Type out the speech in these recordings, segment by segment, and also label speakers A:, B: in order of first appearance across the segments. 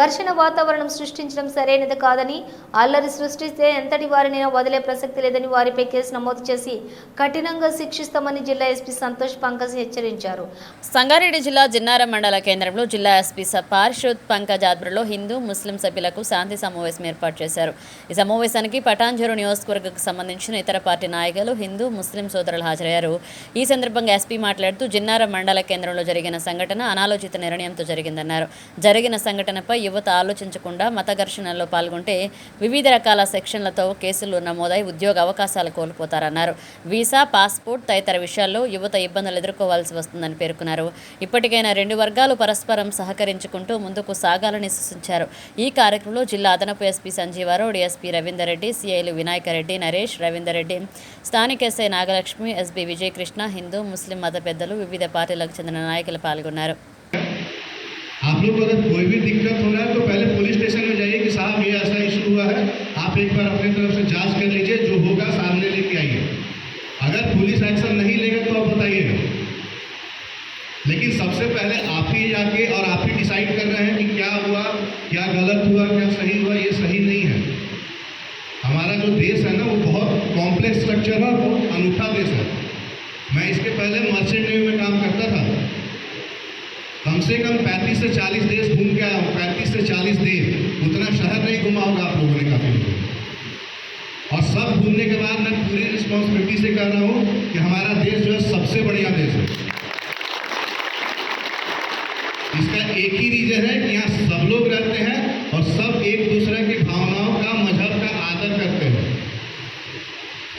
A: ఘర్షణ వాతావరణం సృష్టించడం సరైనది కాదని అల్లరి సృష్టిస్తే ఎంతటి వారినైనా వదిలే ప్రసక్తి లేదని వారిపై కేసు నమోదు చేసి కఠినంగా శిక్షిస్తామని జిల్లా ఎస్పీ సంతోష్ పంకజ్ హెచ్చరించారు.
B: సంగారెడ్డి జిల్లా జిన్నారం మండల కేంద్రంలో జిల్లా ఎస్పీ పార్షోద్ పంకజ్ ఆధ్వర్యంలో హిందూ ముస్లిం సభ్యులకు శాంతి సమావేశం ఏర్పాటు చేశారు. ఈ సమావేశానికి పటాంజరు నియోజకవర్గకు సంబంధించిన ఇతర పార్టీ నాయకులు హిందూ ముస్లిం సోదరులు హాజరయ్యారు. ఈ సందర్భంగా ఎస్పీ మాట్లాడుతూ జిన్నారం మండల కేంద్రంలో జరిగిన సంఘటన అనాలోచిత నిర్ణయంతో జరిగిందన్నారు. జరిగిన సంఘటనపై యువత ఆలోచించకుండా మత ఘర్షణల్లో పాల్గొంటే వివిధ రకాల సెక్షన్లతో కేసులు నమోదై ఉద్యోగ అవకాశాలు కోల్పోతారన్నారు. వీసా పాస్పోర్ట్ తదితర విషయాల్లో యువత ఇబ్బందులు ఎదుర్కోవాల్సి వస్తుందని పేర్కొన్నారు. ఇప్పటికైనా రెండు వర్గాలు పరస్పరం సహకరించుకుంటూ ముందుకు సాగాలని సూచించారు. ఈ కార్యక్రమంలో జిల్లా అదనపు ఎస్పీ సంజీవారావు డిఎస్పీ రవీందర్ రెడ్డి సిఐలు వినాయకరెడ్డి నరేష్ రవీందర్ రెడ్డి స్థానిక SI Nagalakshmi SB Vijayakrishna Hindu Muslim మత పెద్దలు వివిధ పార్టీలకు చెందిన నాయకులు పాల్గొన్నారు.
C: आप लोग अगर कोई भी दिक्कत हो रहा है तो पहले पुलिस स्टेशन में जाइए कि साहब, ये ऐसा इशू हुआ है, आप एक बार अपनी तरफ़ से जाँच कर लीजिए, जो होगा सामने लेके आइए। अगर पुलिस एक्शन नहीं लेगा तो आप बताइएगा लेकिन सबसे पहले आप ही जाके और आप ही डिसाइड कर रहे हैं कि क्या हुआ, क्या गलत हुआ, क्या सही हुआ, ये सही नहीं है। हमारा जो देश है ना, वो बहुत कॉम्प्लेक्स स्ट्रक्चर है और बहुत अनूठा देश है। मैं इसके पहले मर्चेंट नेवी में काम करता था। कम से कम 35 से 40 देश घूम के आया हूँ। 35 से 40 देश। उतना शहर नहीं घुमा होगा आप लोगों ने काफ़ी और सब घूमने के बाद मैं पूरी रिस्पॉन्सिबिलिटी से कह रहा हूँ कि हमारा देश जो है सबसे बढ़िया देश है। इसका एक ही रीजन है कि यहाँ सब लोग रहते हैं और सब एक दूसरे की भावनाओं का, मज़हब का आदर करते हैं।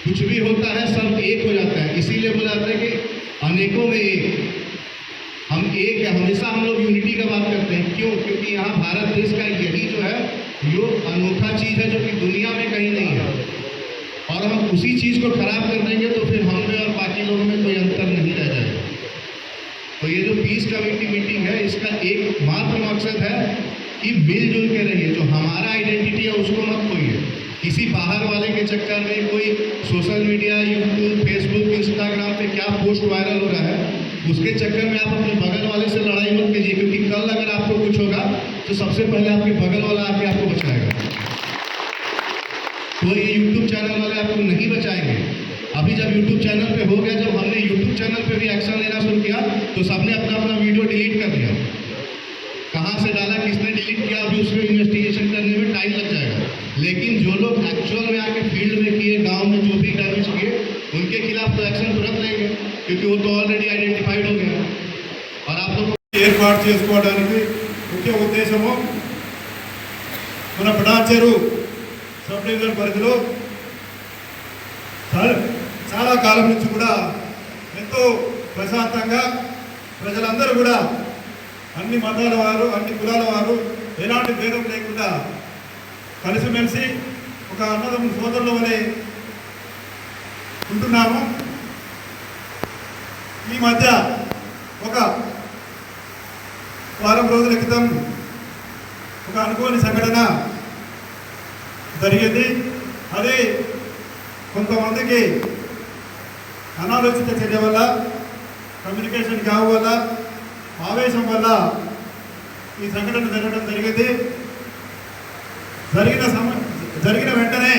C: कुछ भी होता है, सब एक हो जाता है। इसीलिए बोला जाता है कि अनेकों में एक। एक है, हमेशा हम लोग यूनिटी का बात करते हैं। क्यों? क्योंकि यहाँ भारत देश का यही जो है यो अनोखा चीज़ है जो कि दुनिया में कहीं नहीं है। और हम उसी चीज़ को खराब कर देंगे तो फिर हम में और बाकी लोगों में कोई अंतर नहीं रह जाएगा। तो ये जो पीस कमेटी मीटिंग है, इसका एक मात्र मकसद है कि मिलजुल के रहिए। जो हमारा आइडेंटिटी है, उसको मत खोइए। किसी बाहर वाले के चक्कर में कोई social media YouTube Facebook Instagram पे क्या पोस्ट वायरल हो रहा है उसके चक्कर में आप अपने बगल वाले से लड़ाई मत कीजिए, क्योंकि कल अगर आपको कुछ होगा तो सबसे पहले आपके बगल वाला आके आपको बचाएगा। तो ये यूट्यूब चैनल वाले आपको नहीं बचाएँगे। अभी जब यूट्यूब चैनल पे हो गया, जब हमने यूट्यूब चैनल पे भी एक्शन लेना शुरू किया तो सबने अपना अपना वीडियो डिलीट कर दिया। कहाँ से डाला, किसने डिलीट किया, अभी उसमें इन्वेस्टिगेशन करने में टाइम लग जाएगा। लेकिन जो लोग एक्चुअल में आके फ़ील्ड में किए, गाँव में जो भी डैमेज किए, उनके खिलाफ तो एक्शन तुरंत लेंगे। क्योंकि वो तो ऑलरेडी आइडेंटिफाइड हो गया और आप लोग
D: ఏర్పాటు చేసుకోవడానికి ముఖ్య ఉద్దేశము మన పటాచేరు సబ్ డివిజన్ పరిధిలో చాలా చాలా కాలం నుంచి కూడా ఎంతో ప్రశాంతంగా ప్రజలందరూ కూడా అన్ని మతాల వారు అన్ని కులాల వారు ఎలాంటి భేదం లేకుండా కలిసిమెలిసి ఒక అన్నదమ్ముల సోదరుల వలె ఉంటున్నాము ఈ మధ్య ఒక వారం రోజుల క్రితం ఒక అనుకోని సంఘటన జరిగింది. అది కొంతమందికి అనాలోచిత చర్య వల్ల కమ్యూనికేషన్ గ్యాప్ వల్ల ఆవేశం వల్ల ఈ సంఘటన జరగడం జరిగింది. జరిగిన సమ జరిగిన వెంటనే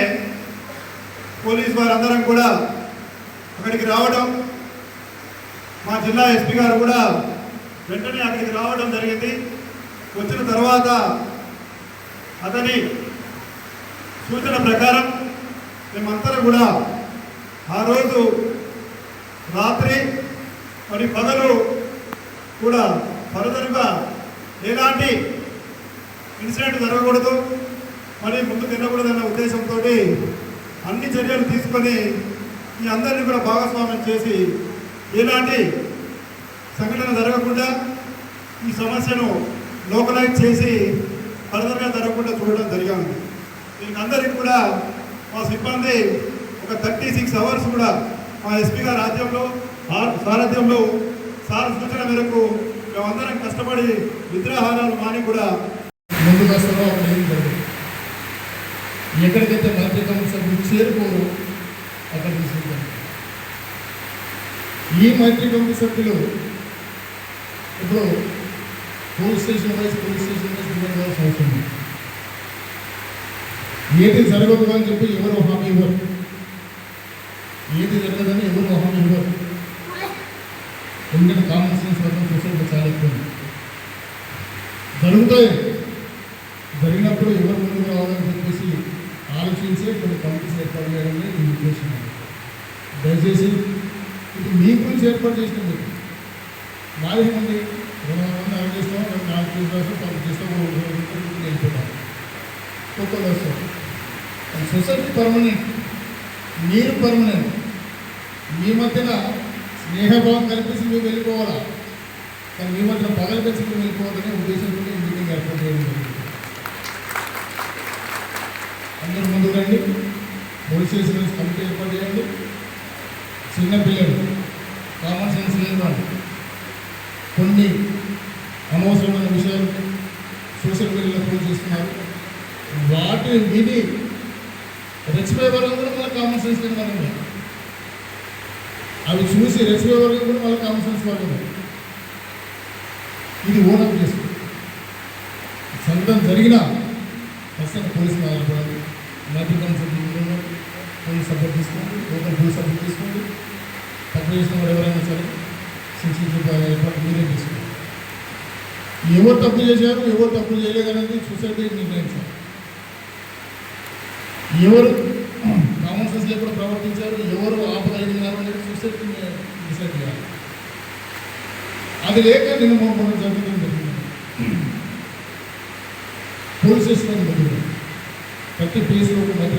D: పోలీస్ వారందరం కూడా అక్కడికి రావడం మా జిల్లా ఎస్పీ గారు కూడా వెంటనే అక్కడికి రావడం జరిగింది. వచ్చిన తర్వాత అతని సూచన ప్రకారం మేమందరం కూడా ఆ రోజు రాత్రి మరి పగలు కూడా ఫర్దర్గా ఎలాంటి ఇన్సిడెంట్ జరగకూడదు. మరి ముందు తినకూడదన్న ఉద్దేశంతో అన్ని చర్యలు తీసుకొని ఈ అందరినీ కూడా భాగస్వామ్యం చేసి ఎలాంటి సంఘటన జరగకుండా ఈ సమస్యను లోకలైజ్ చేసి ఫర్దర్గా జరగకుండా చూడడం జరిగింది. దీనికి అందరికీ కూడా మా సిబ్బంది ఒక థర్టీ సిక్స్ అవర్స్ కూడా మా ఎస్పీ గారి రాజ్యంలో సారథ్యంలో సార్ సూచన మేరకు మేమందరం కష్టపడి నిద్రాహారాలు మాని కూడా
E: ముందు దశలో ఎక్కడికైతే మంత్రి కమిటీ చేరుకోరు అక్కడ ఈ మంత్రి కమిటీ సభ్యులు ఇప్పుడు police station wise police station wise divide అవసరం ఏది జరగదు అని చెప్పి ఎవరు హామీ ఇవ్వరు. ఏది జరగదని ఎవరు హామీ ఇవ్వరు. ఎందుకంటే కామన్ సెన్స్ వర్గం సొసైటీ చాలా ఎక్కువ జరుగుతాయి. జరిగినప్పుడు ఎవరు ముందుకు రావాలని చెప్పేసి ఆలోచించి కొన్ని కమిటీస్ ఏర్పాటు చేయడమే నేను ఉద్దేశం దయచేసి ఇది మీ గురించి ఏర్పాటు చేసిన మీరు. మాది ఉంది రెండు వందల మంది అరెస్ట్ చేస్తాం రెండు నాలుగు చేస్తాం పది చేస్తాం వెళ్ళిపోతాం ఒక్కొక్కరు వస్తాం సొసైటీ పర్మనెంట్. మీరు పర్మనెంట్. మీ మధ్యన స్నేహభావం కల్పించి మీరు వెళ్ళిపోవాలా? కానీ మీ మధ్యన పగలు కలిసి మీరు వెళ్ళిపోవాలనే ఉద్దేశంతో ఈ మీటింగ్ ఏర్పాటు చేయడం జరిగింది. అందరూ ముందు రండి. పోలీస్ స్టేషన్ కమిటీ ఏర్పాటు చేయండి. చిన్నపిల్లలు కామన్ సెన్స్ లేని వాళ్ళు కొన్ని అనవసరమైన విషయాలు సోషల్ మీడియాలో పోస్ట్ చేస్తున్నారు వాటిని విని రెచ్చిపోయే వరకు కూడా మళ్ళీ కామన్ సెన్స్ లేని వాళ్ళు ఉన్నారు. అవి చూసి రెచ్చిపోయే వరకు కూడా మళ్ళీ కామన్ సెన్స్ వాళ్ళు ఉన్నారు. ఇది ఓనప్ చేస్తుంది సంఘటన జరిగినా ఖచ్చితంగా పోలీసులు ఆధారపడాలి మధ్య కన్సల్ట్ పోలీస్ సపోర్ట్ తీసుకోండి ఓపెన్ పోలీస్ సపోర్ట్ తీసుకోండి తప్పు చేసిన వాడు ఎవరైనా సరే శిక్షించే ఏర్పాటు మీరే తీసుకోండి ఎవరు తప్పు చేశారు ఎవరు తప్పు చేయలేదు అనేది సొసైటీ నిర్ణయించాలి. ఎవరు కామన్ సెన్స్ లేకుండా ప్రవర్తించారు ఎవరు ఆపగలిగినారు అనేది సొసైటీ డిసైడ్ చేయాలి. అది లేక నేను మొన్న జరుగుతుంది పోలీస్ స్టేషన్ ప్రతి ప్లేస్లో ఒక మధ్య